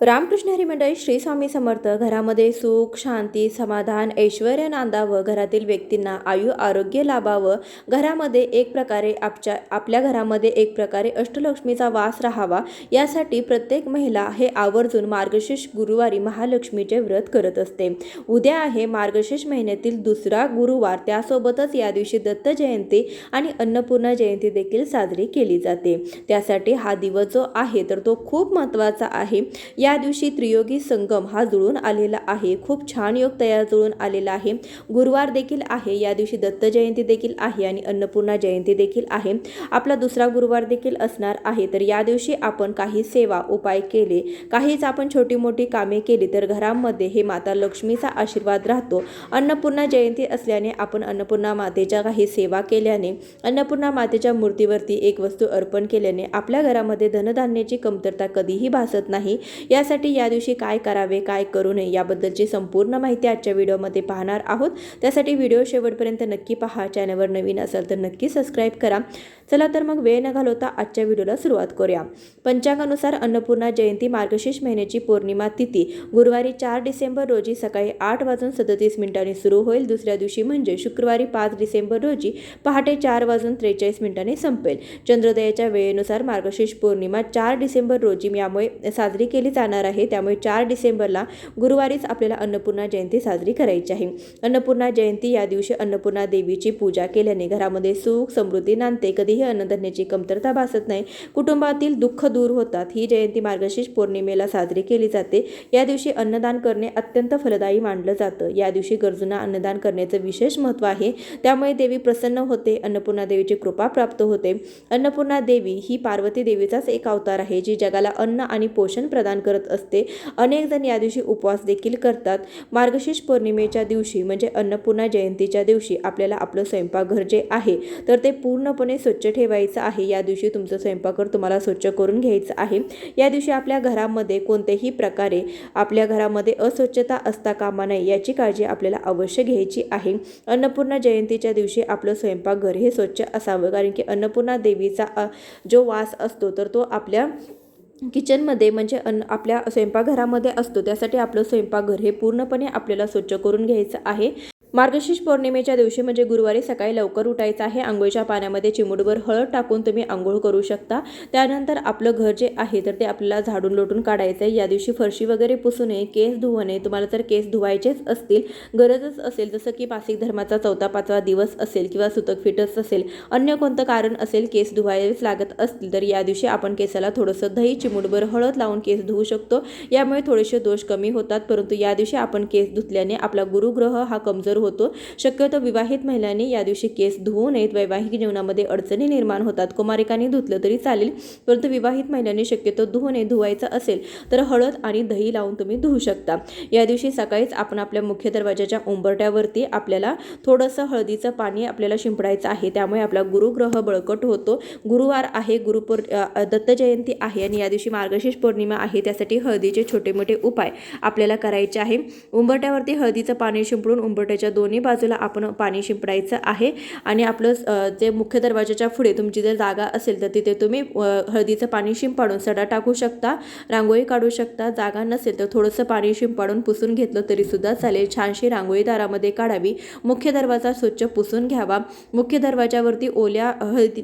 रामकृष्ण हरी मंडळी श्री स्वामी समर्थ घरामध्ये सुख शांती समाधान ऐश्वर नांदावं घरातील व्यक्तींना आयु आरोग्य लाभावं. घरामध्ये एक प्रकारे आपच्या आपल्या घरामध्ये एक प्रकारे अष्टलक्ष्मीचा वास राहावा. यासाठी प्रत्येक महिला हे आवर्जून मार्गशीर्ष गुरुवारी महालक्ष्मीचे व्रत करत असते. उद्या आहे मार्गशीर्ष महिन्यातील दुसरा गुरुवार. त्यासोबतच या दिवशी दत्त जयंती आणि अन्नपूर्णा जयंती देखील साजरी केली जाते. त्यासाठी हा दिवस जो आहे तर तो खूप महत्त्वाचा आहे. या दिवशी त्रियोगी संगम हा जुळून आलेला आहे. खूप छान योग तयार जुळून आलेला आहे. गुरुवार देखील आहे. या दिवशी दत्त जयंती देखील आहे आणि अन्नपूर्णा जयंती देखील आहे. आपला दुसरा गुरुवार देखील असणार आहे. तर या दिवशी आपण काही सेवा उपाय केले. काहीच आपण छोटी मोठी कामे केली तर घरामध्ये हे माता लक्ष्मीचा आशीर्वाद राहतो. अन्नपूर्णा जयंती असल्याने आपण अन्नपूर्णा मातेच्या काही सेवा केल्याने अन्नपूर्णा मातेच्या मूर्तीवरती एक वस्तू अर्पण केल्याने आपल्या घरामध्ये धनधान्याची कमतरता कधीही भासत नाही. यासाठी या दिवशी काय करावे काय करू नये याबद्दलची संपूर्ण माहिती आजच्या व्हिडिओमध्ये पाहणार आहोत. त्यासाठी व्हिडिओ शेवटपर्यंत नक्की पहा. चॅनलवर नवीन असाल तर नक्की सबस्क्राईब करा. चला तर मग वेळ न घालवता आजच्या व्हिडिओला सुरुवात करूया. पंचांगानुसार अन्नपूर्णा जयंती मार्गशीर्ष महिन्याची पौर्णिमा तिथी. गुरुवारी चार डिसेंबर रोजी सकाळी आठ वाजून सदतीस मिनिटांनी सुरू होईल. दुसऱ्या दिवशी म्हणजे शुक्रवारी पाच डिसेंबर रोजी पहाटे चार वाजून त्रेचाळीस मिनिटांनी संपेल. चंद्रोदयाच्या वेळेनुसार मार्गशीर्ष पौर्णिमा चार डिसेंबर रोजी यामुळे साजरी केली जाणार आहे. त्यामुळे चार डिसेंबरला गुरुवारीच आपल्याला अन्नपूर्णा जयंती साजरी करायची आहे. अन्नपूर्णा जयंती या दिवशी अन्नपूर्णा देवीची पूजा केल्याने घरामध्ये सुख समृद्धी नांदते. कधीही अन्नधान्याची कमतरता भासत नाही. कुटुंबातील दुःख दूर होतात. ही जयंती मार्गशीर्ष पौर्णिमेला साजरी केली जाते. या दिवशी अन्नदान करणे अत्यंत फलदायी मानलं जातं. या दिवशी गरजूंना अन्नदान करण्याचं विशेष महत्त्व आहे. त्यामुळे देवी प्रसन्न होते. अन्नपूर्णा देवीची कृपा प्राप्त होते. अन्नपूर्णा देवी ही पार्वती देवीचाच एक अवतार आहे जी जगाला अन्न आणि पोषण प्रदान करत असते. अनेक जण या दिवशी उपवास देखील करतात. मार्गशीर्ष पौर्णिमेच्या दिवशी म्हणजे अन्नपूर्णा जयंतीच्या दिवशी आपल्याला आपलं स्वयंपाकघर जे आहे तर ते पूर्णपणे स्वच्छ ठेवायचं आहे. या दिवशी तुमचं स्वयंपाकघर तुम्हाला स्वच्छ करून घ्यायचं आहे. या दिवशी आपल्या घरामध्ये कोणत्याही प्रकारे आपल्या घरामध्ये अस्वच्छता असता कामा नये याची काळजी आपल्याला अवश्य घ्यायची आहे. अन्नपूर्णा जयंतीच्या दिवशी आपलं स्वयंपाकघर हे स्वच्छ असावं कारण की अन्नपूर्णा देवीचा जो वास असतो तर तो आपल्या किचनमध्ये म्हणजे अन्न आपल्या स्वयंपाकघरामध्ये असतो त्यासाठी आपलं स्वयंपाकघर हे पूर्णपणे आपल्याला स्वच्छ करून घ्यायचं आहे. मार्गशीर्ष पौर्णिमेच्या दिवशी म्हणजे गुरुवारी सकाळी लवकर उठायचं आहे. आंघोळीच्या पाण्यामध्ये चिमुडभर हळद टाकून तुम्ही आंघोळ करू शकता. त्यानंतर आपलं घर जे आहे तर ते आपल्याला झाडून लोटून काढायचं आहे. या दिवशी फरशी वगैरे पुसू नये केस धुवू नये. तुम्हाला जर केस धुवायचेच असतील गरजच असेल. जसं की मासिक धर्माचा चौथा पाचवा दिवस असेल किंवा सुतक फिटस असेल अन्य कोणतं कारण असेल केस धुवायलाच लागत असतील तर या दिवशी आपण केसाला थोडंसं दही चिमुडभर हळद लावून केस धुवू शकतो. यामुळे थोडेसे दोष कमी होतात परंतु या दिवशी आपण केस धुतल्याने आपला गुरुग्रह हा कमजोर होतो. शक्यतो विवाहित महिलांनी या दिवशी केस धुवू नयेत वैवाहिक जीवनामध्ये अडचणी निर्माण होतात. कुमारिकांनी धुतलं तरी चालेल परंतु विवाहित महिलांनी शक्यतो धुवू नये धुवायचं असेल तर हळद आणि दही लावून तुम्ही धुवू शकता. या दिवशी सकाळीच आपण आपल्या मुख्य दरवाजाच्या उंबरट्यावरती आपल्याला थोडंसं हळदीचं पाणी आपल्याला शिंपडायचं आहे. त्यामुळे आपला गुरुग्रह बळकट होतो. गुरुवार आहे गुरुपौर दत्त जयंती आहे आणि या दिवशी मार्गशीर्ष पौर्णिमा आहे. त्यासाठी हळदीचे छोटे मोठे उपाय आपल्याला करायचे आहे. उंबरट्यावरती हळदीचं पाणी शिंपडून उंबरट्याच्या दोन्ही बाजूला आपण पाणी शिंपडायचं आहे. आणि आपलं जे मुख्य दरवाजाच्या पुढे तुमची जर जागा असेल तर तिथे तुम्ही हळदीचं पाणी शिंपाडून सडा टाकू शकता. रांगोळी काढू शकता. जागा नसेल तर थोडंसं पाणी शिंपाडून पुसून घेतलं तरीसुद्धा चालेल. छानशी रांगोळी दारामध्ये काढावी. मुख्य दरवाजा स्वच्छ पुसून घ्यावा. मुख्य दरवाजावरती ओल्या हळदी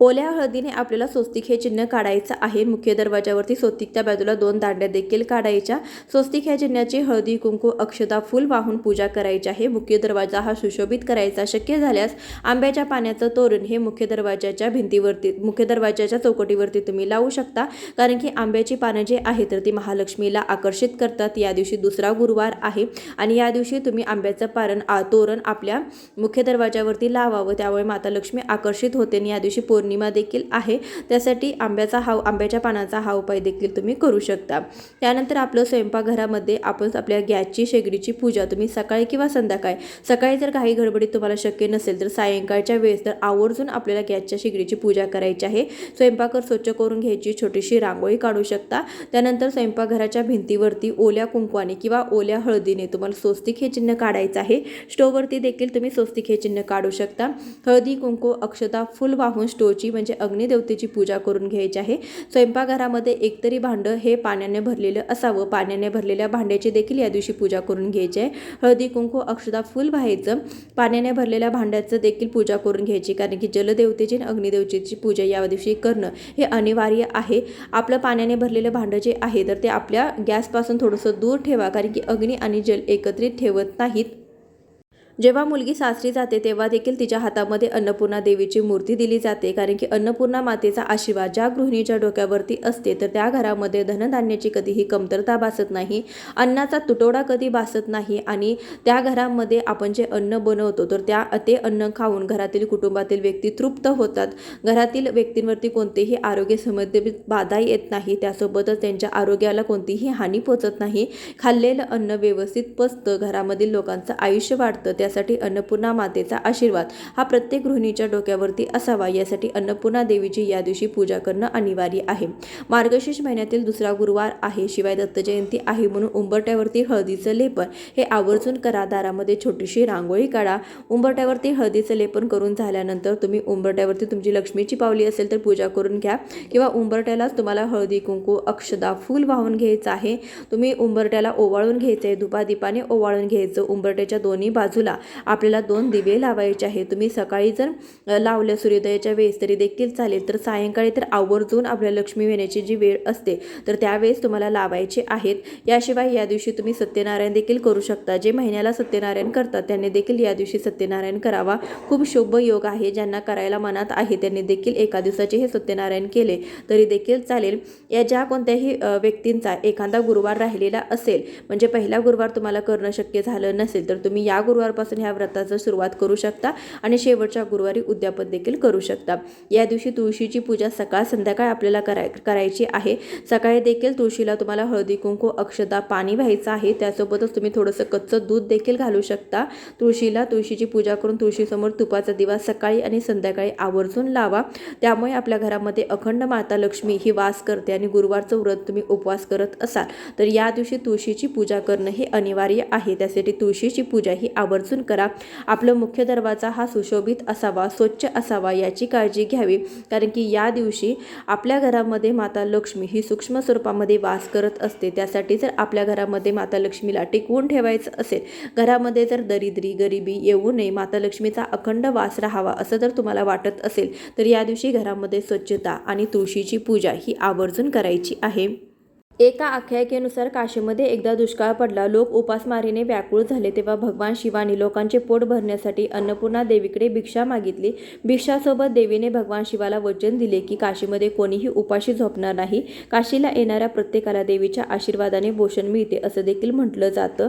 ओल्या हळदीने आपल्याला स्वस्तिक हे चिन्ह काढायचं आहे. मुख्य दरवाजावरती स्वस्तिकच्या बाजूला दोन दांड्या देखील काढायच्या. स्वस्तिक ह्या चिन्हाची हळदी कुंकू अक्षता फुल वाहून पूजा करायची आहे. मुख्य दरवाजा हा सुशोभित करायचा शक्य झाल्यास आंब्याच्या पाण्याचं तोरण हे मुख्य दरवाजाच्या भिंतीवरती मुख्य दरवाजाच्या चौकटीवरती तुम्ही लावू शकता. कारण की आंब्याची पानं जे आहे तर ती महालक्ष्मीला आकर्षित करतात. या दिवशी दुसरा गुरुवार आहे आणि या दिवशी तुम्ही आंब्याचं पारण तोरण आपल्या मुख्य दरवाजावरती लावावं. त्यामुळे माता लक्ष्मी आकर्षित होते आणि या दिवशी पौर्णिमा पौर्णिमा देखील आहे. त्यासाठी आंब्याचा हा आंब्याच्या पानाचा हा उपाय देखील तुम्ही करू शकता. त्यानंतर आपलं स्वयंपाकघरामध्ये आपण आपल्या गॅसची शेगडीची पूजा तुम्ही सकाळी किंवा संध्याकाळी सकाळी जर काही गडबडीत तुम्हाला शक्य नसेल तर सायंकाळच्या वेळेस तर आवर्जून आपल्याला गॅसच्या शेगडीची पूजा करायची आहे. स्वयंपाकघर स्वच्छ करून घ्यायची छोटीशी रांगोळी काढू शकता. त्यानंतर स्वयंपाकघराच्या भिंतीवरती ओल्या कुंकवाने किंवा ओल्या हळदीने तुम्हाला स्वस्तिक हे चिन्ह काढायचं आहे. स्टोववरती देखील तुम्ही स्वस्तिक हे चिन्ह काढू शकता. हळदी कुंकू अक्षता फुल वाहून स्टोव रोजी म्हणजे अग्निदेवतेची पूजा करून घ्यायची आहे. स्वयंपाकघरामध्ये एकतरी भांडं हे पाण्याने भरलेलं असावं. पाण्याने भरलेल्या भांड्याची देखील या दिवशी पूजा करून घ्यायची आहे. हळदी कुंकू अक्षदा फुल व्हायचं पाण्याने भरलेल्या भांड्याचं देखील पूजा करून घ्यायची कारण की जलदेवतेची आणि अग्निदेवतेची पूजा या दिवशी करणं हे अनिवार्य आहे. आपलं पाण्याने भरलेलं भांडं जे आहे तर ते आपल्या गॅसपासून थोडंसं दूर ठेवा. कारण की अग्नी आणि जल एकत्रित ठेवत नाहीत. जेव्हा मुलगी सासरी जाते तेव्हा देखील तिच्या हातामध्ये अन्नपूर्णा देवीची मूर्ती दिली जाते. कारण की अन्नपूर्णा मातेचा आशीर्वाद ज्या गृहिणीच्या डोक्यावरती असते तर त्या घरामध्ये धनधान्याची कधीही कमतरता भासत नाही अन्नाचा तुटवडा कधी भासत नाही आणि त्या घरामध्ये आपण जे अन्न बनवतो तर त्या ते अन्न खाऊन घरातील कुटुंबातील व्यक्ती तृप्त होतात. घरातील व्यक्तींवरती कोणतेही आरोग्य संबंधित बाधा येत नाही त्यासोबतच त्यांच्या आरोग्याला कोणतीही हानी पोचत नाही. खाल्लेलं अन्न व्यवस्थित पचतं घरामधील लोकांचं आयुष्य वाढतं. यासाठी अन्नपूर्णा मातेचा आशीर्वाद. हा प्रत्येक गृहिणीच्या डोक्यावरती असावा. यासाठी अन्नपूर्णा देवीची या दिवशी पूजा करणं अनिवार्य आहे. मार्गशीर्ष महिन्यातील दुसरा गुरुवार आहे. शिवाय दत्त जयंती आहे म्हणून उंबरट्यावरती हळदीचं लेपन हे आवर्जून करा. दारामध्ये छोटीशी रांगोळी काढा. उंबरट्यावरती हळदीचं लेपन करून झाल्यानंतर तुम्ही उंबरट्यावरती तुमची लक्ष्मीची पावली असेल तर पूजा करून घ्या. किंवा उंबरट्यालाच तुम्हाला हळदी कुंकू अक्षदा फूल वाहून घ्यायचं आहे. तुम्ही उंबरट्याला ओवाळून घ्यायचं आहे धुपादीपाने ओवाळून घ्यायचं. उंबरट्याच्या दोन्ही बाजूला आपल्याला दोन दिवे लावायचे आहे तुम्ही सकाळी जर अ, लावलं सूर्योदयाच्या वेळेस तरी देखील चालेल. तर सायंकाळी तर आवर्जून आपल्या लक्ष्मी येण्याची जी वेळ असते तर त्यावेळेस तुम्हाला लावायचे आहेत. याशिवाय या दिवशी तुम्ही सत्यनारायण देखील करू शकता. जे महिन्याला सत्यनारायण करतात त्यांनी देखील या दिवशी सत्यनारायण करावा. खूप शुभ योग आहे ज्यांना करायला मनात आहे त्यांनी देखील एका दिवसाचे हे सत्यनारायण केले तरी देखील चालेल. या ज्या कोणत्याही व्यक्तींचा एखादा गुरुवार राहिलेला असेल म्हणजे पहिला गुरुवार तुम्हाला करणं शक्य झालं नसेल तर तुम्ही या गुरुवारपासून ह्या व्रताचं सुरुवात करू शकता आणि शेवटच्या गुरुवारी उद्यापन देखील करू शकता. या दिवशी तुळशीची पूजा सकाळ संध्याकाळ आपल्याला कराय करायची आहे. सकाळी देखील तुळशीला तुम्हाला हळदी कुंकू अक्षता पाणी व्हायचं आहे. त्यासोबतच तुम्ही थोडंसं कच्चं दूध देखील घालू शकता. तुळशीला तुळशीची पूजा करून तुळशीसमोर तुपाचा दिवा सकाळी आणि संध्याकाळी आवर्जून लावा. त्यामुळे आपल्या घरामध्ये अखंड माता लक्ष्मी ही वास करते आणि गुरुवारचं व्रत तुम्ही उपवास करत असाल. तर या दिवशी तुळशीची पूजा करणं हे अनिवार्य आहे. त्यासाठी तुळशीची पूजा ही आवर्जून करा. आपलं मुख्य दरवाजा हा सुशोभित असावा स्वच्छ असावा याची काळजी घ्यावी. कारण की या दिवशी आपल्या घरामध्ये माता लक्ष्मी ही सूक्ष्म स्वरूपामध्ये वास करत असते. त्यासाठी जर आपल्या घरामध्ये माता लक्ष्मीला टिकवून ठेवायचं असेल घरामध्ये जर दरिद्री गरिबी येऊ नये माता लक्ष्मीचा अखंड वास राहावा असं जर तुम्हाला वाटत असेल तर या दिवशी घरामध्ये स्वच्छता आणि तुळशीची पूजा ही आवर्जून करायची आहे. एका आख्यायिकेनुसार काशीमध्ये एकदा दुष्काळ पडला. लोक उपासमारीने व्याकुळ झाले. तेव्हा भगवान शिवानी लोकांचे पोट भरण्यासाठी अन्नपूर्णा देवीकडे भिक्षा मागितली. भिक्षासोबत देवीने भगवान शिवाला वचन दिले की काशीमध्ये कोणीही उपाशी झोपणार नाही. काशीला येणाऱ्या प्रत्येकाला देवीच्या आशीर्वादाने पोषण मिळते असं देखील म्हटलं जातं.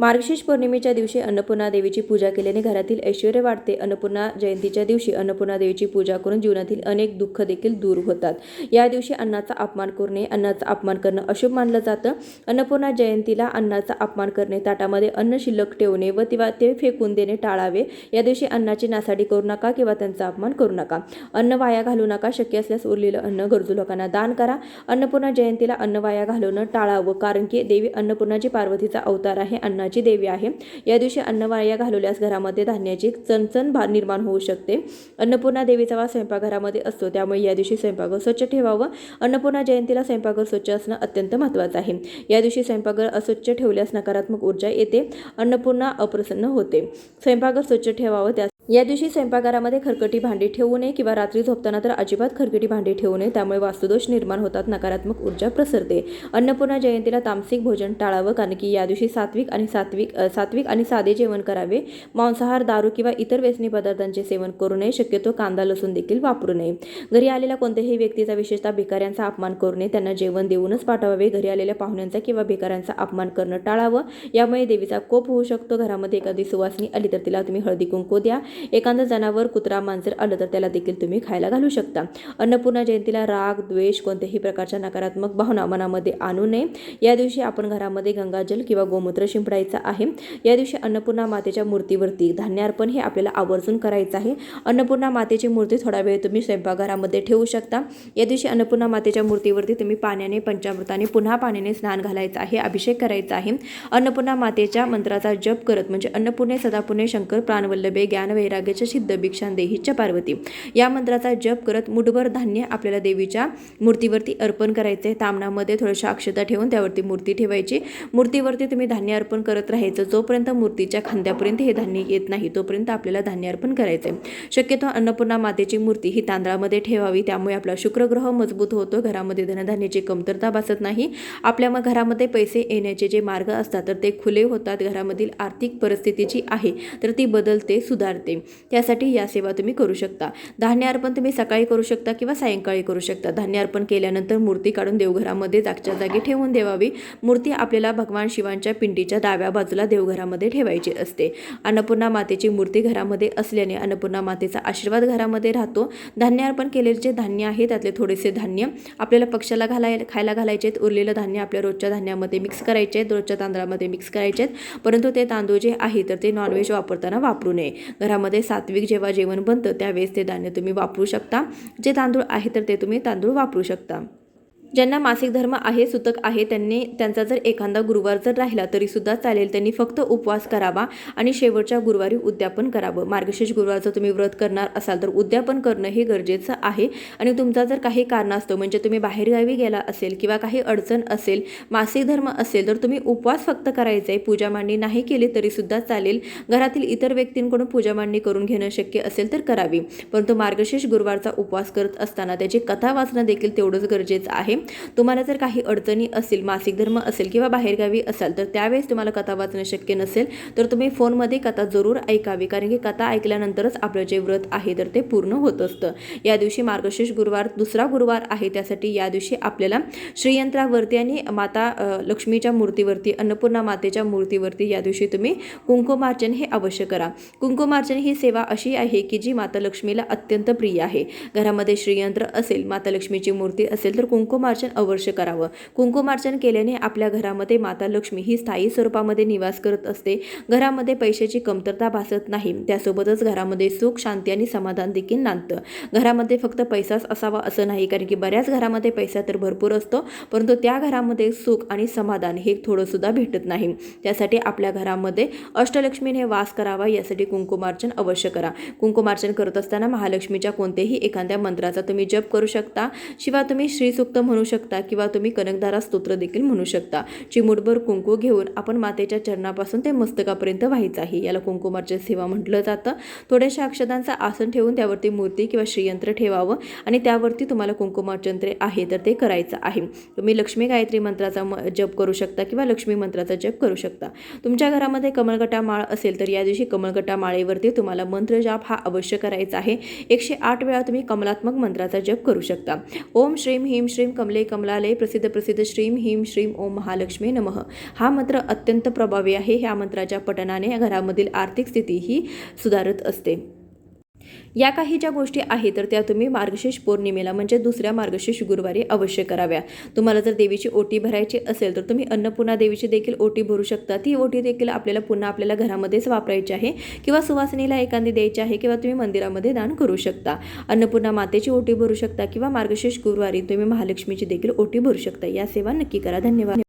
मार्गशीर्ष पौर्णिमेच्या दिवशी अन्नपूर्णा देवीची पूजा केल्याने घरातील ऐश्वर वाढते. अन्नपूर्णा जयंतीच्या दिवशी अन्नपूर्णा देवीची पूजा करून जीवनातील अनेक दुःख देखील दूर होतात. या दिवशी अन्नाचा अपमान करू नये अन्नाचा अपमान करणं अशुभ मानलं जातं. अन्नपूर्णा जयंतीला अन्नाचा अपमान करणे ताटामध्ये अन्न शिल्लक ठेवणे व तेव्हा ते फेकून देणे टाळावे. या दिवशी अन्नाची नासाडी करू नका किंवा त्यांचा अपमान करू नका. अन्न वाया घालू नका. शक्य असल्यास उरलेलं अन्न गरजू लोकांना दान करा. अन्नपूर्णा जयंतीला अन्न वाया घालवणं टाळावं कारण की देवी अन्नपूर्णाची पार्वतीचा अवतार आहे. अन्ना अन्नाची देवी आहे. या दिवशी अन्न वाया घालवल्यास घरामध्ये धान्याची चणचण भा निर्माण होऊ शकते. अन्नपूर्णा देवीचा वास स्वयंपाकघरामध्ये असतो. त्यामुळे या दिवशी स्वयंपाकघर स्वच्छ ठेवावं. अन्नपूर्णा जयंतीला स्वयंपाकघर स्वच्छ असणं अत्यंत महत्त्वाचं आहे. या दिवशी स्वयंपाकघर अस्वच्छ ठेवल्यास नकारात्मक ऊर्जा येते. अन्नपूर्णा अप्रसन्न होते. स्वयंपाकघर स्वच्छ ठेवावं त्या या दिवशी स्वयंपाकघरामध्ये खरकटी भांडी ठेवू नये किंवा रात्री झोपताना तर अजिबात खरकटी भांडी ठेवू नये त्यामुळे वास्तुदोष निर्माण होतात नकारात्मक ऊर्जा प्रसरते अन्नपूर्णा जयंतीला तामसिक भोजन टाळावं कारण की या दिवशी सात्विक आणि सात्विक सात्विक आणि साधे जेवण करावे. मांसाहार दारू किंवा इतर व्यसनी पदार्थांचे सेवन करू नये शक्यतो कांदा लसूण देखील वापरू नये. घरी आलेल्या कोणत्याही व्यक्तीचा विशेषतः भिकाऱ्यांचा अपमान करू नये त्यांना जेवण देऊनच पाठवावे. घरी आलेल्या पाहुण्यांचा किंवा भिकाऱ्यांचा अपमान करणं टाळावं. यामुळे देवीचा कोप होऊ शकतो. घरामध्ये एखादी सुवासनी आली तर तिला तुम्ही हळदी कुंकू द्या. एखादं जनावर कुत्रा मांजर आलं तर त्याला देखील तुम्ही खायला घालू शकता. अन्नपूर्णा जयंतीला राग द्वेष कोणत्याही प्रकारच्या नकारात्मक भावना मनामध्ये आणू नये. या दिवशी आपण घरामध्ये गंगाजल किंवा गोमूत्र शिंपडायचं आहे. या दिवशी अन्नपूर्णा मातेच्या मूर्तीवरती धान्यार्पण हे आपल्याला आवर्जून करायचं आहे. अन्नपूर्णा मातेची मूर्ती थोडा वेळ तुम्ही स्वयंपाकघरामध्ये ठेवू शकता. या दिवशी अन्नपूर्णा मातेच्या मूर्तीवरती तुम्ही पाण्याने पंचामृताने पुन्हा पाण्याने स्नान घालायचं आहे अभिषेक करायचा आहे. अन्नपूर्णा मातेच्या मंत्राचा जप करत म्हणजे अन्नपूर्णे सदापूर्णे शंकर प्राणवल्लभे ज्ञानवैर वैराग्याच्या सिद्ध भिक्षां देहीच्या पार्वती. या मंत्राचा जप करत मुठभर धान्य आपल्याला देवीच्या मूर्तीवरती अर्पण करायचे. तामणामध्ये थोड्याशा अक्षता ठेवून त्यावरती मूर्ती ठेवायची. मूर्तीवरती तुम्ही धान्य अर्पण करत राहायचं. जोपर्यंत मूर्तीच्या खांद्यापर्यंत हे धान्य येत नाही तोपर्यंत आपल्याला धान्य अर्पण करायचं आहे शक्यतो अन्नपूर्णा मातेची मूर्ती ही तांदळामध्ये ठेवावी. त्यामुळे आपला शुक्रग्रह मजबूत होतो. घरामध्ये धनधान्याची कमतरता भासत नाही. आपल्या मग घरामध्ये पैसे येण्याचे जे मार्ग असतात तर ते खुले होतात. घरामधील आर्थिक परिस्थिती जी आहे तर ती बदलते सुधारते. त्यासाठी या सेवा तुम्ही करू शकता. धान्य अर्पण तुम्ही सकाळी करू शकता किंवा सायंकाळी करू शकता. धान्य अर्पण केल्यानंतर मूर्ती काढून देवघरामध्ये जागच्या जागी ठेवून देवावी. मूर्ती आपल्याला भगवान शिवांच्या पिंडीच्या डाव्या बाजूला देवघरामध्ये ठेवायची असते. अन्नपूर्णा मातेची मूर्ती घरामध्ये असल्याने अन्नपूर्णा मातेचा आशीर्वाद घरामध्ये राहतो. धान्य अर्पण केलेले जे धान्य आहे त्यातले थोडेसे धान्य आपल्याला पक्षाला घालाय खायला घालायचे आहेत उरलेलं धान्य आपल्या रोजच्या धान्यामध्ये मिक्स करायचे आहेत रोजच्या तांदळामध्ये मिक्स करायचे आहेत परंतु ते तांदूळ जे आहे तर ते नॉनव्हेज वापरताना वापरू नये. घरामध्ये सात्विक जेव्हा जेवण बनतं त्यावेळेस ते धान्य तुम्ही वापरू शकता. जे तांदूळ आहे तर ते तुम्ही तांदूळ वापरू शकता. ज्यांना मासिक धर्म आहे सुतक आहे त्यांनी त्यांचा जर एखादा गुरुवार जर राहिला तरीसुद्धा चालेल. त्यांनी फक्त उपवास करावा आणि शेवटच्या गुरुवारी उद्यापन करावं. मार्गशीर्ष गुरुवारचं तुम्ही व्रत करणार असाल तर उद्यापन करणं हे गरजेचं आहे. आणि तुमचा जर काही कारणास्तव म्हणजे तुम्ही बाहेरगावी गेला असेल किंवा काही अडचण असेल मासिक धर्म असेल तर तुम्ही उपवास फक्त करायचा आहे. पूजा मांडणी नाही केली तरीसुद्धा चालेल. घरातील इतर व्यक्तींकडून पूजा मांडणी करून घेणं शक्य असेल तर करावी. परंतु मार्गशीर्ष गुरुवारचा उपवास करत असताना त्याची कथा वाचणं देखील तेवढंच गरजेचं आहे. तुम्हाला जर काही अडचणी असेल मासिक धर्म असेल किंवा बाहेरगावी असाल तर त्यावेळेस तुम्हाला कथा वाचणं शक्य नसेल तर तुम्ही फोनमध्ये कथा जरूर ऐकावी कारण की कथा ऐकल्यानंतरच आपलं जे व्रत आहे तर ते पूर्ण होत असतं. या दिवशी मार्गशीर्ष गुरुवार दुसरा गुरुवार आहे त्यासाठी या दिवशी आपल्याला श्रीयंत्रावरती आणि माता लक्ष्मीच्या मूर्तीवरती अन्नपूर्णा मातेच्या मूर्तीवरती या दिवशी तुम्ही कुंकुमार्चन हे अवश्य करा. कुंकुमार्चन ही सेवा अशी आहे की जी माता लक्ष्मीला अत्यंत प्रिय आहे. घरामध्ये श्रीयंत्र असेल माता लक्ष्मीची मूर्ती असेल तर कुंकुमार्चन अवश्य करावं. कुंकुमार्चन केल्याने आपल्या घरामध्ये माता लक्ष्मी ही स्थायी स्वरूपामध्ये निवास करत असते. घरामध्ये पैशाची कमतरता भासत नाही. त्यासोबतच घरामध्ये सुख शांती आणि समाधान देखील नांदतं. घरामध्ये फक्त पैसाच असावा असं नाही कारण की बऱ्याच घरामध्ये पैसा तर भरपूर असतो परंतु त्या घरामध्ये सुख आणि समाधान हे थोडंसुद्धा भेटत नाही. त्यासाठी आपल्या घरामध्ये अष्टलक्ष्मीने वास करावा यासाठी कुंकुमार्चन अवश्य करा. कुंकुमार्चन करत असताना महालक्ष्मीच्या कोणत्याही एखाद्या मंत्राचा तुम्ही जप करू शकता. शिवाय तुम्ही श्रीसुक्त म्हणू शकता किंवा तुम्ही कनकधारा स्तोत्र देखील म्हणू शकता. चिमूटभर कुंकू घेऊन आपण मातेच्या चरणापासून ते मस्तकापर्यंत व्हायचं आहे. याला कुंकुमार्चन सेवा म्हटलं जातं. थोड्याशा अक्षतांचं आसन ठेवून त्यावरती मूर्ती किंवा श्रीयंत्र ठेवावं आणि त्यावरती तुम्हाला कुंकुमार्चन आहे तर ते करायचं आहे. तुम्ही लक्ष्मी गायत्री मंत्राचा म जप करू शकता किंवा लक्ष्मी मंत्राचा जप करू शकता. तुमच्या घरामध्ये कमळगटा माळ असेल तर या दिवशी कमळगटा माळेवरती तुम्हाला मंत्र जाप हा अवश्य करायचा आहे. एकशे आठ वेळा तुम्ही कमलात्मक मंत्राचा जप करू शकता. ओम श्रीम ह्रीम श्रीम कमले कमलालय प्रसिद्ध प्रसिद्ध श्रीम ह्रीम श्रीम ओम महालक्ष्मी नमः. हा मंत्र अत्यंत प्रभावी आहे. ह्या मंत्राच्या पठणाने घरामधील आर्थिक स्थिती ही सुधारत असते. या काही ज्या गोष्टी आहेत तर त्या तुम्ही मार्गशीर्ष पौर्णिमेला म्हणजे दुसऱ्या मार्गशीर्ष गुरुवारी अवश्य कराव्या. तुम्हाला जर देवीची ओटी भरायची असेल तर तुम्ही अन्नपूर्णा देवीची देखील ओटी भरू शकता. ती ओटी देखील आपल्याला पुन्हा आपल्याला घरामध्येच वापरायची आहे किंवा सुवासिनीला एखादी द्यायची आहे किंवा तुम्ही मंदिरामध्ये दान करू शकता. अन्नपूर्णा मातेची ओटी भरू शकता किंवा मार्गशीर्ष गुरुवारी तुम्ही महालक्ष्मीची देखील ओटी भरू शकता. या सेवा नक्की करा. धन्यवाद.